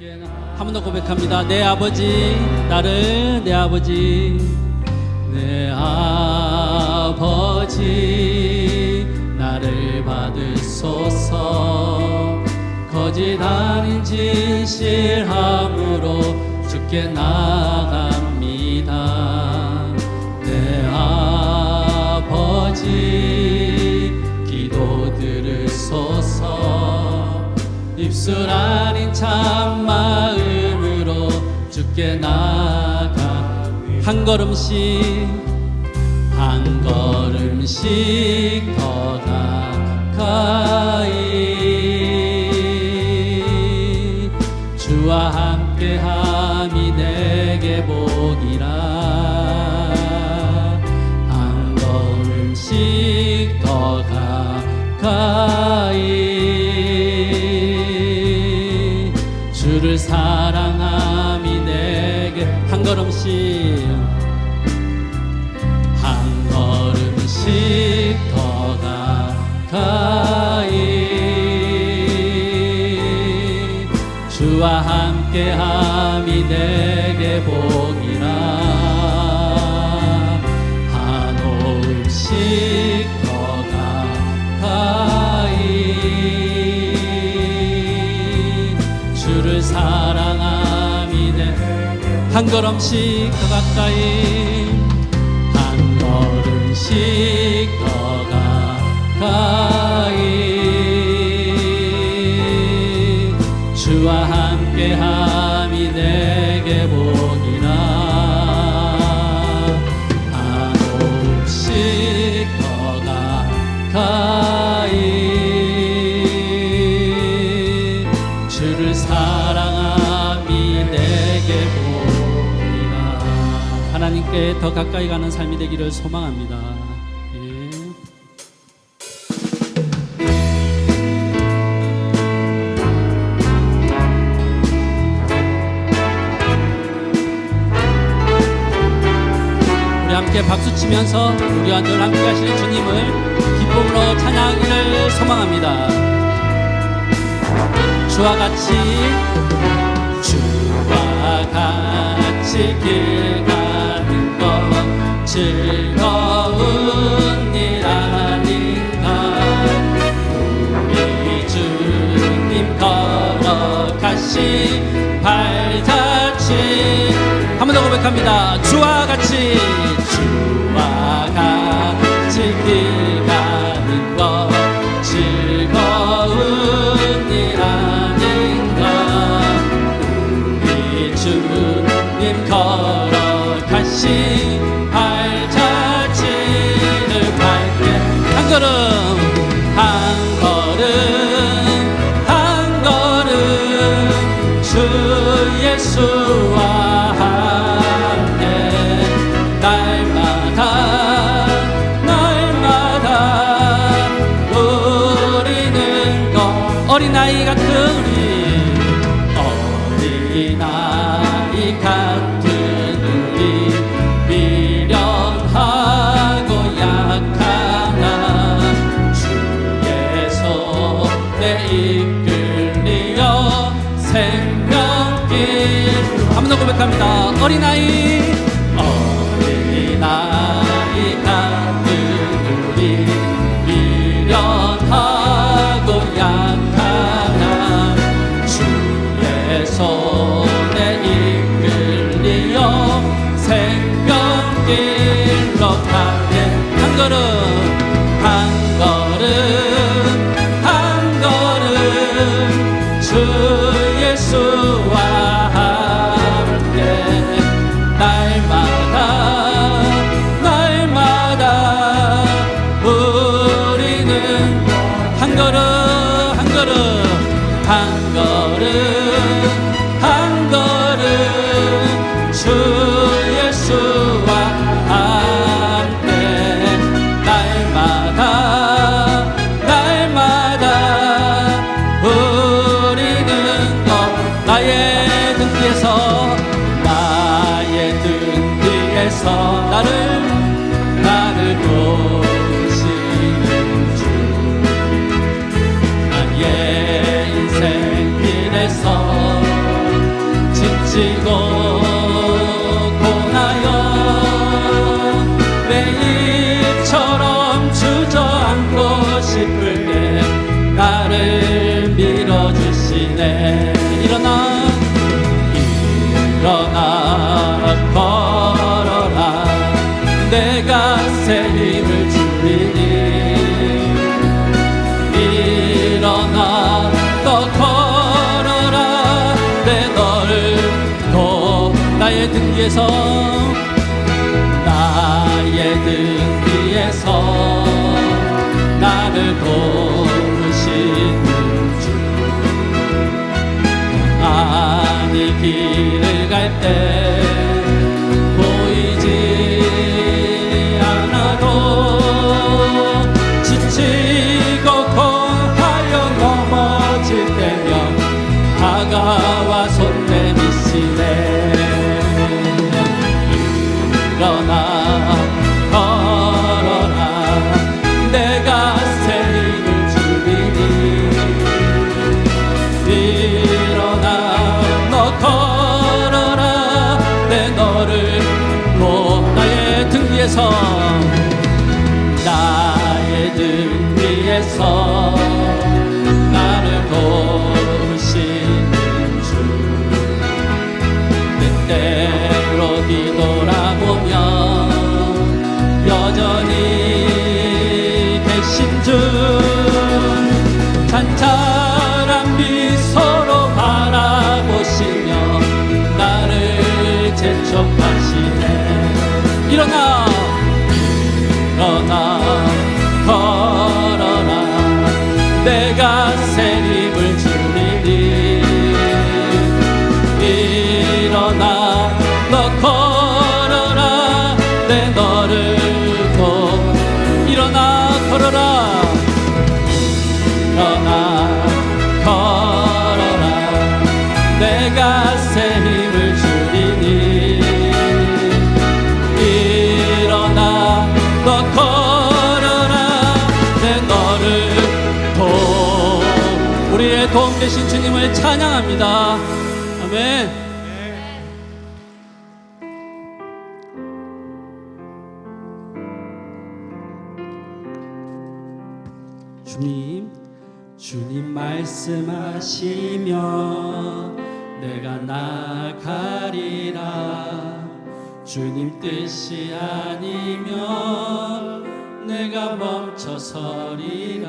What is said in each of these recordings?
한 번 더 고백합니다. 내 아버지, 나를 내 아버지, 내 아버지, 나를 받으소서. 거짓 아닌 진실함으로 주께 나갑니다. 내 아버지, 기도 들으소서. 입술 아닌 참 마음으로 주께 나가 한 걸음씩 한 걸음씩 더 가까이. 주와 함께함이 내게 복이라. 한 걸음씩 더 가까이 주를 사랑함이 내게 한 걸음씩 한 걸음씩 더 가까이. 주와 함께함이 내게 복이라. 한 오음씩 한 걸음씩 더 가까이 한 걸음씩 더 가까이. 주와 함께함이 내게 복이라 더 가까이 가는 삶이 되기를 소망합니다. 예. 함께 박수 치면서 우리와 늘 함께 하시는 주님을 기쁨으로 찬양하기를 소망합니다. 주와 같이 주와 같이 길 즐거운 일 아닌가? 우리 주님 걸어가신 발자취. 한 번 더 고백합니다. 주와 같이 주와 같이 어 예 등 뒤에서 나의 등 뒤에서 나를 도우시는 주. 아니 길을 갈때 나의 등 위에서 나를 도우시는 주. 때때로 뒤돌아보면 여전히 계신 주. 찬찬한 미소로 바라보시며 나를 재촉하시네. 일어나 되신 주님을 찬양합니다 아멘 주님, 주님 말씀하시며 내가 나가리라. 주님 뜻이 아니면 내가 멈춰서리라.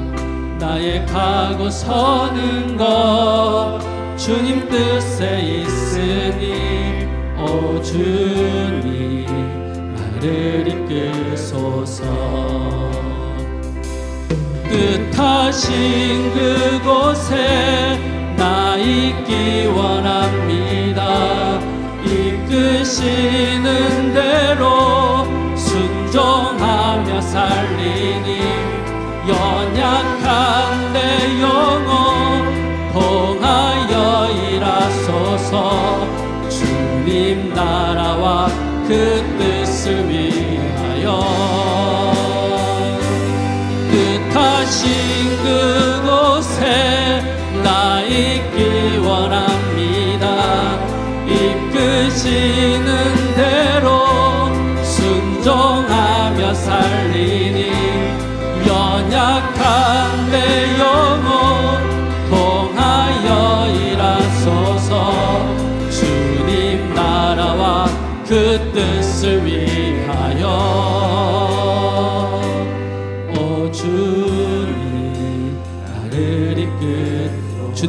나의 가고 서는 것 주님 뜻에 있으니 오 주님 나를 이끄소서 뜻하신 그곳에 나 있기 원합니다. 이끄시 약한 내 영혼 통하여 일하소서. 주님 나라와 그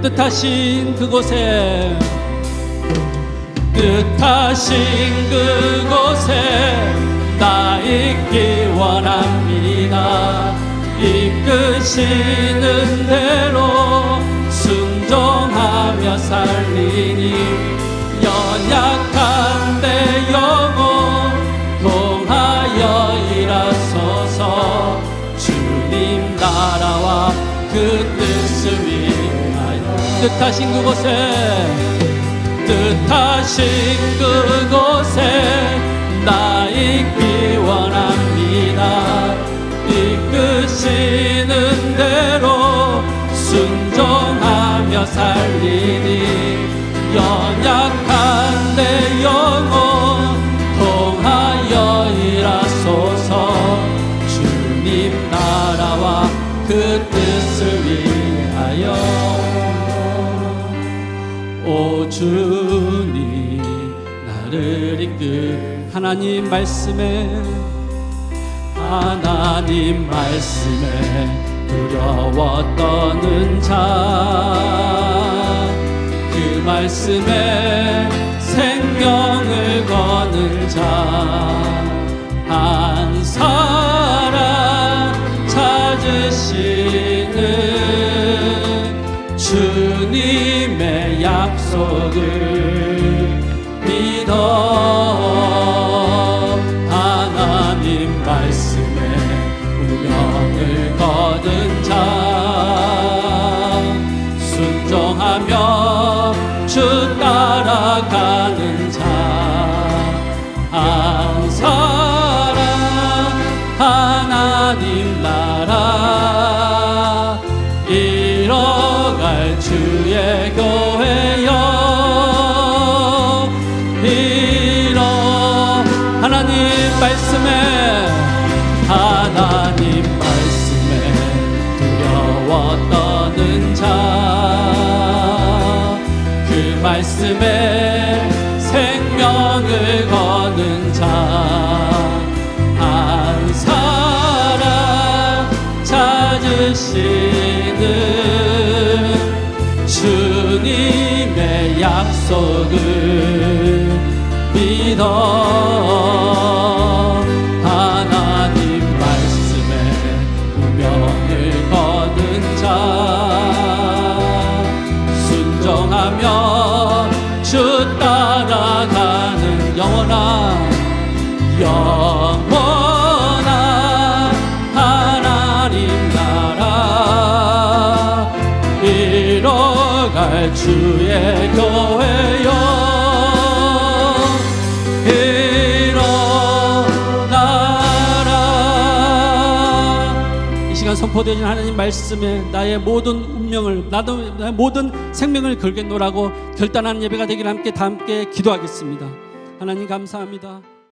뜻하신 그곳에 뜻하신 그곳에 나 있기 원합니다. 이끄시는 대로 순종하며 살리니 뜻하신 그곳에 뜻하신 그곳에 나 있기 원합니다. 이끄시는 대로 순종하며 살리니 주님 나를 이끌 하나님 말씀에 하나님 말씀에 두려워 떠는 자 그 말씀에 생명을 거는 자 하나님 말씀에 하나님 말씀에 두려워 떠는 자 그 말씀에 생명을 거는 자한 사람 찾으시는 주님의 약속을 믿어. 하나님 말씀에 운명을 거는 자 순종하며 주 따라가는 영원한 하나님 나라 이뤄갈 주의 교 선포되는 하나님 말씀에 나의 모든 운명을 나도 나의 모든 생명을 걸겠노라고 결단하는 예배가 되기를 함께 다 함께 기도하겠습니다. 하나님 감사합니다